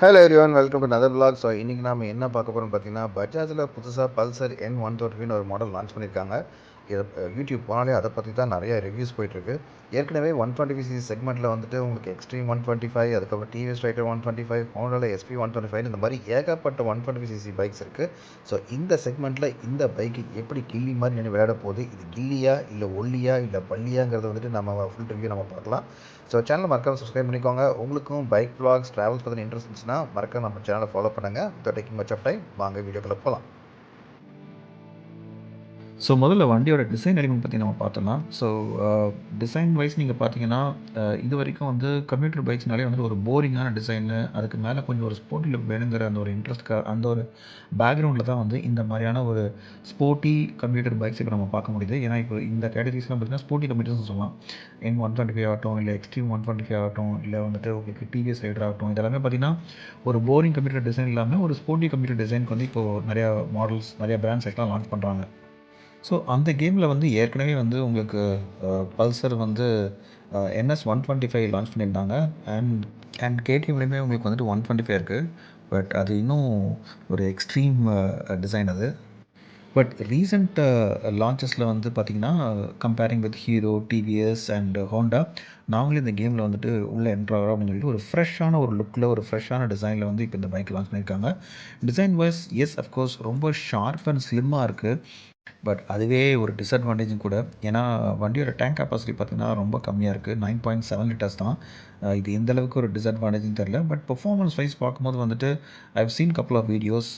Hello everyone welcome to another blog so இன்றைக்கி நம்ம என்ன பார்க்க போகிறோம் பார்த்தீங்கன்னா பஜாஜில் புதுசாக பல்சர் என் ஒன் டுவெண்ட்டின்னு ஒரு மாடல் லான்ச் பண்ணியிருக்காங்க. இதை யூடியூப் போனாலே அதை பற்றி தான் நிறைய ரிவ்யூஸ் போயிட்டுருக்கு. ஏற்கனவே ஒன் டுவெண்ட்டி சிசி செக்மெண்ட்டில் வந்துட்டு உங்களுக்கு எக்ஸ்ட்ரீம் ஒன் டுவெண்ட்டி ஃபைவ் அதுக்கப்புறம் TVS Raider one twenty five ஹோண்டாவில் SP one twenty five இந்த மாதிரி ஏகப்பட்ட ஒன் டுவெண்ட்டி சிசி பைக்ஸ் இருக்குது ஸோ இந்த செக்மெண்ட்டில் இந்த பைக்கு எப்படி கில்லி மாதிரி நின்று விளையாட போகுது? இது கில்லியா இல்லை ஒல்லியா இல்லை பள்ளியாங்கிறத வந்துட்டு நம்ம ஃபுல் ரிவ்யூ நம்ம பார்க்கலாம். ஸோ சேனல் மறக்காம சப்ஸ்கிரைப் பண்ணிக்கோங்க. உங்களுக்கும் பைக் பிளாக்ஸ் ட்ராவல்ஸ் பற்றின இன்ட்ரெஸ்ட் இருந்துச்சுன்னா மறக்காம நம்ம சேனலை ஃபாலோ பண்ணுங்கள் டேக்கிங் மச் ஆஃப் டைம் வாங்க வீடியோக்குள்ளே போகலாம் ஸோ முதல்ல வண்டியோட டிசைன் எலிமெண்ட் பற்றி நம்ம பார்த்தோம்னா ஸோ டிசைன் uh, வைஸ் நீங்கள் பார்த்தீங்கன்னா uh, இது வரைக்கும் வந்து கம்ப்யூட்டர் பைக்ஸ்னாலே வந்து ஒரு போரிங்கான டிசைனு அதுக்கு மேலே கொஞ்சம் ஒரு ஸ்போர்ட்டி லுக் வேணுங்கிற அந்த ஒரு இன்ட்ரெஸ்ட்காக அந்த ஒரு பேக்ரவுண்டில் தான் வந்து இந்த மாதிரியான ஒரு ஸ்போர்ட்டி கம்ப்யூட்டர் பைக்ஸ் இப்போ நம்ம பார்க்க முடியுது. ஏன்னா இப்போ இந்த கேட்டகரிஸ்லாம் பார்த்தீங்கன்னா ஸ்போர்ட்டி கம்ப்யூட்டர்ஸ் சொல்லலாம். என் ஒன் டுவெண்ட்டி ஃபைவ் ஆகட்டும் இல்லை எக்ஸ்ட்ரீம் ஒன் டுவெண்ட்டி ஃபைவ் ஆகட்டும் இல்லை வந்துட்டு உங்களுக்கு டிவிஎஸ் ரைடர் ஆகட்டும் இதெல்லாமே பார்த்தீங்கன்னா ஒரு போரிங் கம்ப்யூட்டர் டிசைன் இல்லாமல் ஒரு ஸ்போர்ட்டி கம்ப்யூட்டர் டிசைனுக்கு வந்து இப்போது நிறையா மாடல்ஸ் நிறையா பிராண்ட்ஸ் எல்லாம் லான்ச் பண்ணுறாங்க ஸோ அந்த கேமில் வந்து ஏற்கனவே வந்து உங்களுக்கு பல்சர் வந்து NS one twenty five launch பண்ணியிருந்தாங்க. அண்ட் அண்ட் கேடிஎம்லேயுமே உங்களுக்கு வந்துட்டு ஒன் டுவெண்ட்டி ஃபைவ் இருக்குது பட் அது இன்னும் ஒரு எக்ஸ்ட்ரீம் டிசைன் அது. பட் ரீசண்ட் லான்ச்சஸில் வந்து பார்த்திங்கன்னா comparing with Hero TVS and Honda நாங்களே இந்த கேமில் வந்துட்டு உள்ளே என்ட்ராகிறோம் அப்படின்னு சொல்லிட்டு ஒரு ஃப்ரெஷ்ஷான ஒரு லுக்கில் ஒரு ஃப்ரெஷ்ஷான டிசைனில் வந்து இப்போ இந்த பைக் லான்ச் பண்ணியிருக்காங்க. Design wise yes of course ரொம்ப ஷார்ப் அண்ட் ஸ்லிம்மாக இருக்குது பட் அதுவே ஒரு டிஸ்அட்வான்டேஜும் கூட. ஏன்னா வண்டியோட டேங்க் கெப்பாசிட்டி பார்த்தீங்கன்னா ரொம்ப கம்மியாக இருக்குது நைன் பாயிண்ட் செவன் லிட்டர்ஸ் தான். இது எந்த அளவுக்கு ஒரு டிஸ்அட்வான்டேஜ்னு தெரில பட் பெர்ஃபார்மன்ஸ் வைஸ் பார்க்கும்போது வந்துட்டு I've seen couple of videos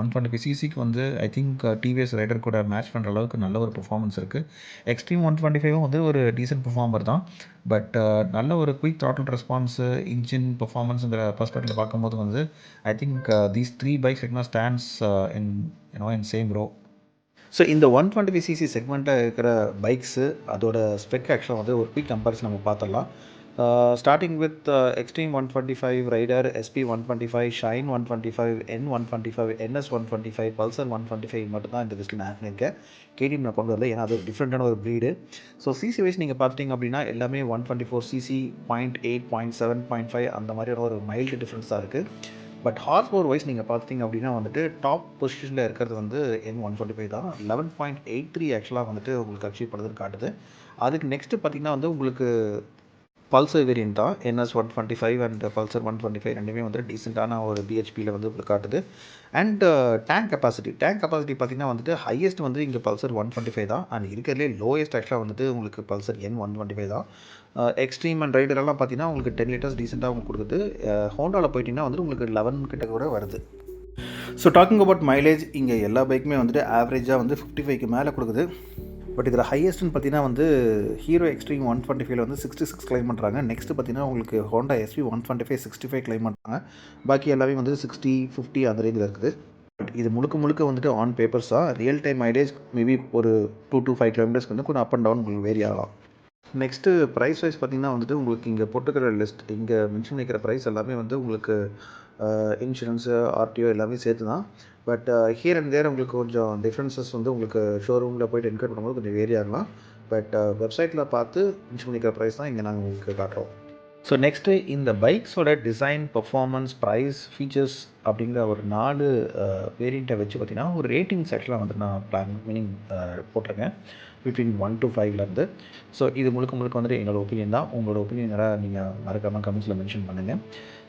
one twenty five சிசிக்கு வந்து ஐ திங்க் டிவிஎஸ் ரைடர் கூட மேட்ச் பண்ணுற அளவுக்கு நல்ல ஒரு பெர்ஃபார்மன்ஸ் இருக்குது எக்ஸ்ட்ரீம் ஒன் டுவெண்ட்டி ஃபைவும் வந்து ஒரு டீசென்ட் பெர்ஃபார்மர் தான். பட் நல்ல ஒரு குயிக் த்ராட்டில் ரெஸ்பான்ஸு இன்ஜின் பர்ஃபார்மன்ஸுங்கிற பர்ஸ்பெக்டில் பார்க்கும்போது வந்து I think these three bikes எக்னா stands in you know in same row so இந்த ஒன் டுவெண்ட்டி ஃபைவ் சிசி செக்மெண்ட்டில் இருக்கிற பைக்ஸு அதோட ஸ்பெக் ஆக்சுவலாக வந்து ஒரு குயிக் கம்பேரிசன் நம்ம பார்த்துடலாம் starting with Xtreme one twenty five Raider SP one twenty five Shine one twenty five N one twenty five NS one twenty five Pulsar one twenty five மட்டும் தான் இந்த லிஸ்ட்டில் நான் பண்ணியிருக்கேன் கேடிஎம் நான் கொண்டு வரல ஏன்னா அது டிஃப்ரெண்ட்டான ஒரு ப்ரீடு ஸோ சிசி வைஸ் நீங்கள் பார்த்தீங்க அப்படின்னா எல்லாமே one twenty four CC point eight point seven point five அந்த மாதிரியான ஒரு மைல்டு டிஃப்ரென்ஸாக இருக்குது பட் ஹார்ஸ் பவர் வைஸ் நீங்கள் பார்த்தீங்க அப்படின்னா வந்துட்டு டாப் பொசிஷனில் இருக்கிறது வந்து என் ஒன் ஃபோர்ட்டி ஃபைவ் தான் லெவன் பாயிண்ட் எயிட் த்ரீ ஆக்சுவலாக வந்துட்டு உங்களுக்கு அச்சீவ் பண்ணுறதுன்னு காட்டுது. அதுக்கு நெக்ஸ்ட்டு பார்த்தீங்கன்னா வந்து உங்களுக்கு பல்சர் வேரியன்ட் தான். NS one twenty five and Pulsar one twenty five ரெண்டுமே வந்து டீசெண்டான ஒரு பிஹெச்பியில் வந்து காட்டுது. And tank capacity tank capacity பார்த்தீங்கன்னா வந்துட்டு ஹையஸ்ட் வந்து இங்கே பல்சர் ஒன் டுவெண்ட்டி ஃபைவ் தான். அண்ட் இருக்கிறதுலே லோயஸ்ட் ஆக்சுவலாக வந்துட்டு உங்களுக்கு Pulsar N one twenty five தான் எக்ஸ்ட்ரீம் அண்ட் ரைடரெல்லாம் பார்த்தீங்கன்னா உங்களுக்கு டென் லிட்டர்ஸ் டீசெண்டாக உங்களுக்கு கொடுக்குது. Uh, ஹோண்டாவில் போயிட்டீங்கன்னா வந்துட்டு உங்களுக்கு லெவன் கிட்ட கூட வருது. ஸோ டாக்கிங் அபவுட் மைலேஜ் இங்கே எல்லா பைக்குமே வந்துட்டு ஆவரேஜாக வந்து ஃபிஃப்டி ஃபைவ்க்கு மேலே கொடுக்குது. பட் இதில் ஹையஸ்ட்னு பார்த்தீங்கன்னா வந்து ஹீரோ எக்ஸ்ட்ரீம் ஒன் டுவெண்ட்டி ஃபைவ்ல வந்து சிக்ஸ்டி சிக்ஸ் கிளைம் பண்ணுறாங்க நெக்ஸ்ட் பார்த்தீங்கன்னா உங்களுக்கு Honda SP one twenty five sixty five claim பண்ணுறாங்க பாக்கி எல்லாமே வந்து சிக்ஸ்டி ஃபிஃப்டி அந்த ரேஞ்சில் இருக்குது. பட் இது முழுக்க முழுக்க வந்துட்டு ஆன் பேப்பர்ஸ் தான் ரியல் டைம் மைலேஜ் மேபி ஒரு டூ டு ஃபைவ் கிலோமீட்டர்ஸ்க்கு வந்து கொஞ்சம் அப் அண்ட் டவுன் உங்களுக்கு வேரி ஆகலாம். நெக்ஸ்ட்டு ப்ரைஸ் வைஸ் பார்த்தீங்கன்னா வந்துட்டு உங்களுக்கு இங்கே போட்டுக்கிற லிஸ்ட் இங்கே மென்ஷன் பண்ணிக்கிற ப்ரைஸ் எல்லாமே வந்து உங்களுக்கு இன்சூரன்ஸு ஆர்டிஓ எல்லாமே சேர்த்து தான் பட் ஹியர் அண்ட் தேர் உங்களுக்கு கொஞ்சம் டிஃப்ரென்சஸ் வந்து உங்களுக்கு ஷோரூமில் போயிட்டு என்கொயர் பண்ணும்போது கொஞ்சம் வேரி ஆகலாம் பட் வெப்சைட்டில் பார்த்து மென்ஷன் பண்ணிக்கிற ப்ரைஸ் தான் இங்கே நாங்கள் உங்களுக்கு காட்டுறோம். ஸோ நெக்ஸ்ட்டு இந்த பைக்ஸோட டிசைன் பர்ஃபார்மன்ஸ் ப்ரைஸ் ஃபீச்சர்ஸ் அப்படிங்கிற ஒரு நாலு வேரியண்ட்டை வச்சு பார்த்தீங்கன்னா ஒரு ரேட்டிங் செட்டில் வந்து நான் பிளான் மீனிங் போட்டிருக்கேன். பிட்வீன் ஒன் டு ஃபைவ்லேருந்து ஸோ இது முழுக்க முழுக்க வந்துட்டு என்னோடய ஒப்பீனியன் தான். உங்களோட ஒப்பீனியனை நீங்கள் மறக்காமல் கமெண்ட்ஸில் மென்ஷன் பண்ணுங்கள்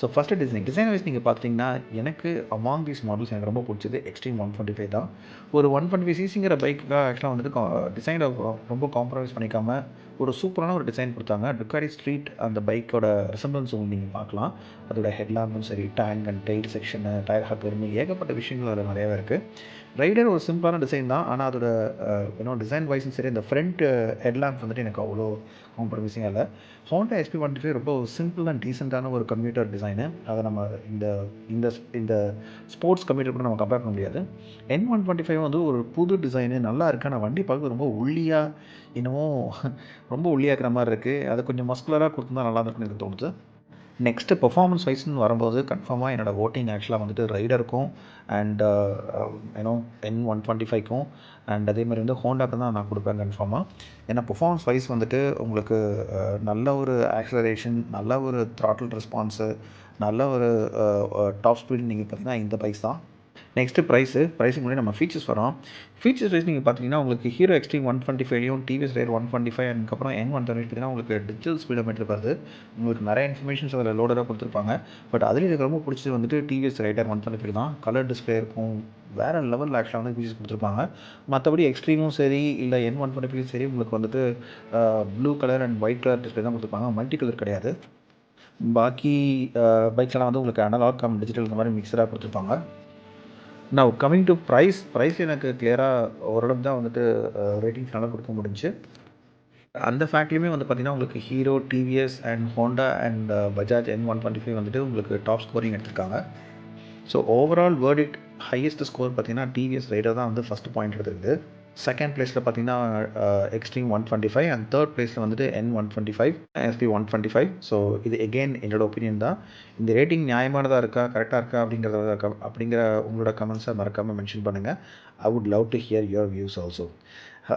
so first design design wise நீங்கள் பார்த்தீங்கன்னா எனக்கு அமாங் தீஸ் மாடல்ஸ் எனக்கு ரொம்ப பிடிச்சது எக்ஸ்ட்ரீம் ஒன் டுவெண்ட்டி ஃபைவ் தான். ஒரு ஒன் டுவெண்ட்டி ஃபைவ் சிசிங்கிற பைக்காக ஆக்சுவலாக வந்துட்டு டிசைனை ரொம்ப காம்ப்ரமைஸ் பண்ணிக்காமல் ஒரு சூப்பரான ஒரு டிசைன் கொடுத்தாங்க. டுக்காரி ஸ்ட்ரீட் அந்த பைக்கோட ரெசம்பன்ஸ் வந்து நீங்கள் பார்க்கலாம். அதோட ஹெட்லாம்பும் சரி tank and tail section tyre ஹக்கர்னு ஏகப்பட்ட விஷயங்கள் அதில் நிறையவே இருக்குது ரைடர் ஒரு சிம்பிளான டிசைன் தான். ஆனால் அதோட இன்னும் டிசைன் வைஸும் சரி இந்த ஃப்ரண்ட் ஹெட்லாம்ப் வந்துட்டு எனக்கு அவ்வளோ காம்ப்ரமைசிங்காக இல்லை. ஹோண்டா எஸ்பி ஒன் ஃபைவ் ரொம்ப சிம்பிள் அண்ட் டீசெண்டான ஒரு கம்ப்யூட்டர் டிசைனு அதை நம்ம இந்த இந்த இந்த ஸ்போர்ட்ஸ் கம்ப்யூட்டர் கூட நம்ம கம்பேர் பண்ண முடியாது. என் ஒன் டுவெண்ட்டி ஃபைவ் வந்து ஒரு புது டிசைனு நல்லா இருக்கு. ஆனால் வண்டி பார்க்க ரொம்ப ஒல்லியாக இன்னமும் ரொம்ப ஒல்லியாக்குற மாதிரி இருக்குது அது கொஞ்சம் மஸ்குலராக கொடுத்துருந்தா நல்லா இருக்குன்னு எனக்கு தோணுது. நெக்ஸ்ட்டு பெர்ஃபார்மன்ஸ் வைஸ்னு வரும்போது கன்ஃபார்மாக என்னோடய ஓட்டிங் ஆக்சுவலாக வந்துட்டு ரைடருக்கும் அண்ட் ஏன்னோ என் ஒன் டுவெண்ட்டி ஃபைவ்க்கும் அண்ட் அதே மாதிரி வந்து ஹோண்டாக்கு தான் நான் கொடுப்பேன் கன்ஃபார்மாக ஏன்னா பெர்ஃபார்மன்ஸ் வைஸ் வந்துட்டு உங்களுக்கு uh, நல்ல ஒரு ஆக்சலரேஷன் நல்ல ஒரு த்ராட்டில் ரெஸ்பான்ஸு நல்ல ஒரு uh, uh, டாப் ஸ்பீட் நீங்கள் பார்த்தீங்கன்னா இந்த பைக்ஸ் தான். நெக்ஸ்ட்டு ப்ரைஸு ப்ரைஸுக்கு முன்னாடி நம்ம ஃபீச்சர்ஸ் வரோம் ஃபீச்சர்ஸ் வைஸ் நீங்கள் பார்த்தீங்கன்னா உங்களுக்கு ஹீரோ எக்ஸ்ட்ரீம் ஒன் டுவெண்ட்டி ஃபைவ்லையும் டிவிஎஸ் ரேர் ஒன் டுவெண்ட்டி ஃபைவ் அதுக்கப்புறம் என் ஒன் டுவெண்ட்டி பார்த்தீங்கன்னா உங்களுக்கு டிஜிட்டல் ஸ்பீடோமீட்டர் வருது உங்களுக்கு நிறைய இன்ஃபர்மேஷன்ஸ் அதில் லோடராக கொடுத்துருப்பாங்க. பட் அதில் எனக்கு ரொம்ப பிடிச்சது வந்துட்டு TVS Raider one twenty five தான். கலர் டிஸ்பிளே இருக்கும். வேறு லெவலில் ஆக்சுவலாக வந்து ஃபீச்சர்ஸ் கொடுத்துருப்பாங்க. மற்றபடி எக்ஸ்ட்ரீமும் சரி இல்லை என் ஒன் டுவெண்ட்டி ஃபைவ் சரி உங்களுக்கு வந்துட்டு blue colour and white colour display தான் கொடுத்துருப்பாங்க. மல்டி கலர் கிடையாது. பாக்கி பைக்ஸ்லாம் வந்து உங்களுக்கு அனலாக் கம் டிஜிட்டல் இந்த மாதிரி மிக்சராக கொடுத்துருப்பாங்க. Now coming to price price எனக்கு கிளியராக ஓரளவுக்கு தான் வந்துட்டு ரேட்டிங்ஸ் நல்லா கொடுக்க முடிஞ்சு. அந்த ஃபேக்ட்லேயுமே வந்து பார்த்திங்கன்னா உங்களுக்கு Hero TVS and Honda and Bajaj N one twenty five வந்துட்டு உங்களுக்கு டாப் ஸ்கோரிங் எடுத்திருக்காங்க. So overall verdict highest score பார்த்தீங்கன்னா டிவிஎஸ் ரைடர் தான் வந்து ஃபஸ்ட் பாயிண்ட் எடுத்துருக்குது செகண்ட் பிளேஸில் பார்த்தீங்கன்னா Xtreme one twenty five and third பிளேஸில் வந்துட்டு N one twenty five SP one twenty five so இது எகெயின் என்னோட ஒப்பீனியன் தான். இந்த ரேட்டிங் நியாயமானதாக இருக்கா கரெக்டாக இருக்கா அப்படிங்கிறத அப்படிங்கிற உங்களோட கமெண்ட்ஸை மறக்காமல் மென்ஷன் பண்ணுங்கள் I would love to hear your views also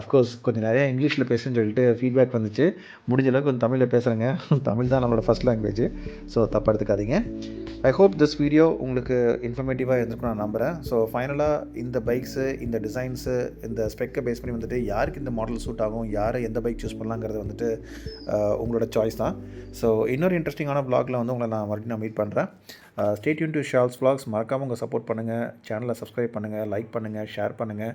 of course கொஞ்சம் நிறையா இங்கிலீஷில் பேசுன்னு சொல்லிட்டு ஃபீட்பேக் வந்துச்சு. முடிஞ்ச அளவுக்கு கொஞ்சம் தமிழில் பேசுகிறேங்க தமிழ் தான் நம்மளோட ஃபஸ்ட் லாங்குவேஜ் ஸோ தப்பாக எடுத்துக்காதீங்க. ஐ ஹோப் திஸ் வீடியோ உங்களுக்கு இன்ஃபர்மேட்டிவாக இருந்திருக்கும் நான் நம்புகிறேன் ஸோ ஃபைனலாக இந்த பைக்ஸு இந்த டிசைன்ஸு இந்த ஸ்பெக்கை பேஸ் பண்ணி வந்துட்டு யாருக்கு இந்த மாடல் சூட் ஆகும் யாரை எந்த பைக் சூஸ் பண்ணலாங்கிறது வந்துட்டு உங்களோட சாய்ஸ் தான். ஸோ இன்னொரு இன்ட்ரெஸ்டிங்கான ப்ளாகில் வந்து உங்களை நான் மறுபடியும் நான் மீட் பண்ணுறேன் ஸ்டேட்யூன் டு ஷால்ஸ் vlogs. மறக்காமல் உங்கள் சப்போர்ட் பண்ணுங்கள் சேனலை சப்ஸ்கிரைப் பண்ணுங்கள் லைக் பண்ணுங்கள் ஷேர் பண்ணுங்கள்